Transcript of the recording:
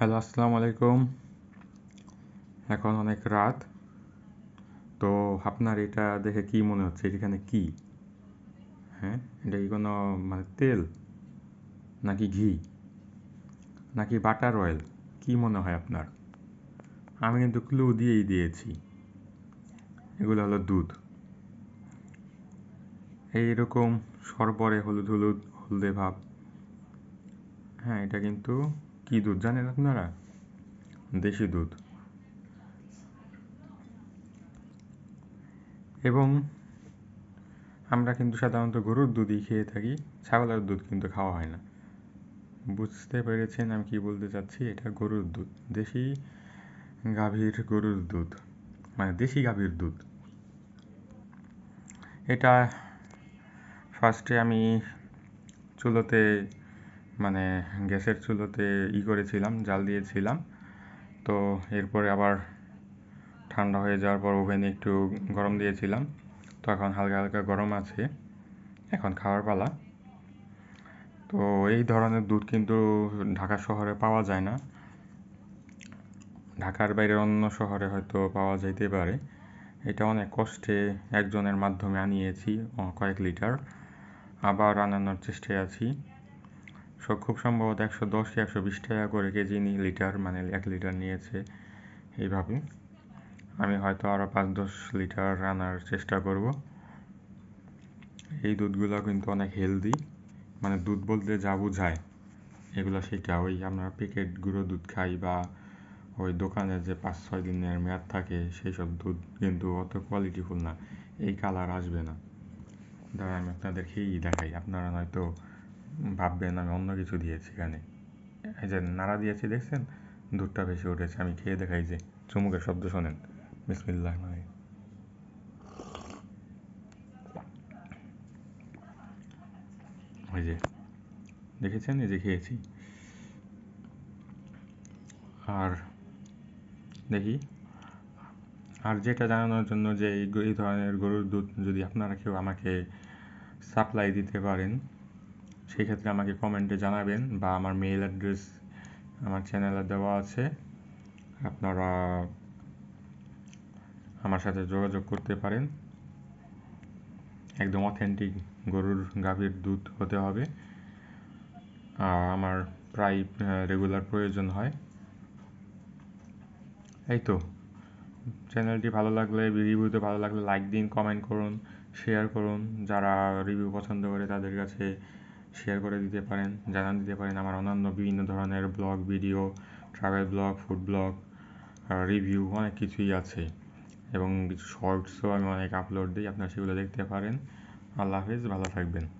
Hello, আসসালামু আলাইকুম। এখন অনেক রাত। তো আপনার এটা দেখে কি মনে হচ্ছে? এখানে কি? হ্যাঁ এটা কি কোনো মানে তেল? নাকি ঘি? নাকি বাটার অয়েল? কি মনে হয় আপনার? আমি কিন্তু ক্লু দিয়েই দিয়েছি। এগুলো হলো দুধ। এইরকম সরবরে হলুদ হলুদ, হলদে ভাব। হ্যাঁ এটা কিন্তু কি দুধ জানেন আপনারা? দেশি দুধ। এবং আমরা কিন্তু সাধারণত গরুর দুধই খেয়ে থাকি, ছাগলের দুধ কিন্তু খাওয়া হয় না। বুঝতে পেরেছেন আমি কি বলতে চাচ্ছি? এটা গরুর দুধ, দেশি গাভীর গরুর দুধ মানে দেশি গাভীর দুধ। এটা ফার্স্টে আমি চুলোতে মানে গ্যাসের চুলোতে ই করেছিলাম, জাল দিয়েছিলাম। তো এরপরে আবার ঠান্ডা হয়ে যাওয়ার পর ওভেনে একটু গরম দিয়েছিলাম। তো এখন হালকা হালকা গরম আছে, এখন খাওয়ার পালা। তো এই ধরনের দুধ কিন্তু ঢাকা শহরে পাওয়া যায় না। ঢাকার বাইরে অন্য শহরে হয়তো পাওয়া যাইতে পারে। এটা অনেক কষ্টে একজনের মাধ্যমে আনিয়েছি কয়েক লিটার। আবার আনানোর চেষ্টায় আছি। খুব সম্ভবত একশো দশ একশো বিশ টাকা করে কেজি লিটার মানে এক লিটার নিয়েছে এইভাবে। আমি হয়তো আরও পাঁচ দশ লিটার আনার চেষ্টা করব। এই দুধগুলো কিন্তু অনেক হেলদি মানে দুধ বলতে যা বোঝায়, এগুলো সেটা ওই আমরা প্যাকেট গুঁড়ো দুধ খাই বা ওই দোকানে যে পাঁচ ছয় দিনের মেয়াদ থাকে সেই সব দুধ কিন্তু অত কোয়ালিটিফুল না, এই কালার আসবে না। দাঁড়া আমি আপনাদের খেয়েই দেখাই, আপনারা নয়তো ভাববেন, আমি অন্য কিছু দিয়েছি এখানে। এই যে নাড়া দিয়েছি, দেখছেন? দুধটা বেশি উঠেছে, আমি খেয়ে দেখাই যে চুমুকের শব্দ শোনেন। বিসমিল্লাহ মানে ওই যে, দেখেছেন? এই যে খেয়েছি। আর দেখি, আর যেটা জানানোর জন্য যে এই ধরনের গরুর দুধ যদি আপনারা কেউ আমাকে সাপ্লাই দিতে পারেন সেই ক্ষেত্রে আমাকে কমেন্টে জানাবেন বা আমার মেইল অ্যাড্রেস আমার চ্যানেলে দেওয়া আছে। আপনারা আমার সাথে যোগাযোগ করতে পারেন। একদম অথেন্টিক গরুর গাভীর দুধ হতে হবে। আমার প্রায় রেগুলার প্রয়োজন হয়। এই তো। চ্যানেলটি ভালো লাগলে রিভিউতে ভালো লাগলে লাইক দিন কমেন্ট করুন শেয়ার করুন। যারা রিভিউ পছন্দ করে তাদের কাছে শেয়ার করে দিতে পারেন, জানান দিতে পারেন আমার অন্যান্য বিভিন্ন ধরনের blog video travel blog food blog review অনেক কিছুই আছে। এবং কিছু শর্টসও আমি অনেক আপলোড দিই, আপনারা সেগুলো দেখতে পারেন। আল্লাহ হাফিজ, ভালো থাকবেন।